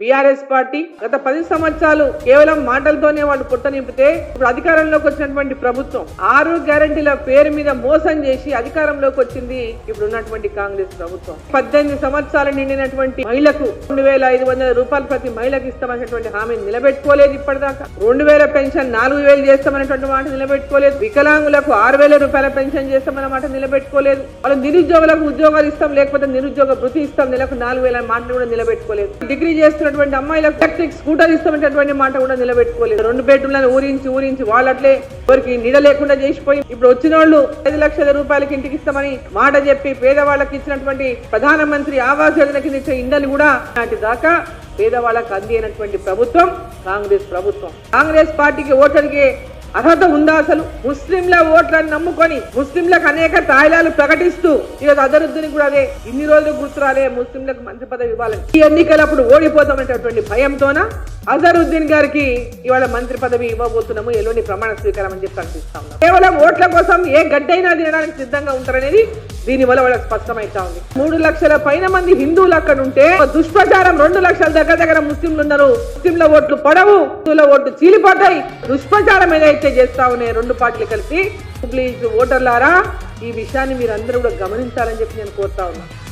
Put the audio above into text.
BRS party గత పది సంవత్సరాలు కేవలం మాటలతోనే వాళ్ళు పుట్ట నింపితే ఇప్పుడు అధికారంలోకి వచ్చినటువంటి ప్రభుత్వం ఆరు గ్యారంటీల పేరు మీద మోసం చేసి అధికారంలోకి వచ్చింది ఇప్పుడు ఉన్నటువంటి కాంగ్రెస్ ప్రభుత్వం. పద్దెనిమిది సంవత్సరాలు నిండినటువంటి మహిళకు రెండు వేల ఐదు వందల రూపాయలు ప్రతి మహిళకు ఇస్తామనేటువంటి హామీని నిలబెట్టుకోలేదు ఇప్పటిదాకా. రెండు వేల పెన్షన్ నాలుగు వేలు చేస్తామనేటువంటి మాట నిలబెట్టుకోలేదు. వికలాంగులకు ఆరు వేల రూపాయల పెన్షన్ చేస్తామన్న మాట నిలబెట్టుకోలేదు. వాళ్ళు నిరుద్యోగులకు ఉద్యోగాలు ఇస్తాం లేకపోతే నిరుద్యోగ భృతి ఇస్తాం నెలకు నాలుగు వేల మాటలు కూడా నిలబెట్టుకోలేదు. డిగ్రీ చేస్తున్నటువంటి అమ్మాయిలకు ఎలక్ట్రిక్ స్కూటర్ ఇస్తామనేటువంటి మాట కూడా నిలబెట్టుకోలేదు. రెండు బెడ్రూమ్లను ఊరించి ఊరించి వాళ్ళట్లే ఎవరికి నీడ లేకుండా చేసిపోయి ఇప్పుడు వచ్చిన వాళ్ళు ఐదు లక్షల రూపాయలకి ఇంటికి ఇస్తామని మాట చెప్పి పేదవాళ్ళకి ఇచ్చినటువంటి ప్రధానమంత్రి ఆవాస్ యోజన కింద ఇచ్చే ఇండలు కూడా నాటి దాకా పేదవాళ్ళకు అందినటువంటి ప్రభుత్వం కాంగ్రెస్ ప్రభుత్వం. కాంగ్రెస్ పార్టీకి ఓటర్కి అర్హత ఉందా అసలు? ముస్లింల ఓట్లను నమ్ముకొని ముస్లింలకు అనేక తాయిలాలు ప్రకటిస్తూ ఈరోజు అదరుద్దని కూడా అదే ఇన్ని రోజులు గుర్తురాలే ముస్లింలకు మంత్రి పదవి ఇవ్వాలని. ఈ ఎన్నికలప్పుడు ఓడిపోతామనేటటువంటి భయంతోన అజరుద్దీన్ గారికి ఇవాళ మంత్రి పదవి ఇవ్వబోతున్నాము ఎల్లుండి ప్రమాణ స్వీకారం అని చెప్పి అనిపిస్తా కేవలం ఓట్ల కోసం ఏ గడ్డైనా తినడానికి సిద్ధంగా ఉంటారనేది దీని వల్ల వాళ్ళకి స్పష్టమైతా ఉంది. మూడు లక్షల పైన మంది హిందువులు అక్కడ ఉంటే దుష్ప్రచారం రెండు లక్షల దగ్గర దగ్గర ముస్లింలు ఉన్నారు. ముస్లింల ఓట్లు పడవు హిందువుల ఓట్లు చీలిపోతాయి. దుష్ప్రచారం ఏదైతే చేస్తా ఉన్నాయి రెండు పార్టీలు కలిసి ప్లీజ్ ఓటర్లారా ఈ విషయాన్ని మీరు అందరూ కూడా గమనించాలని చెప్పి నేను కోరుతా ఉన్నాను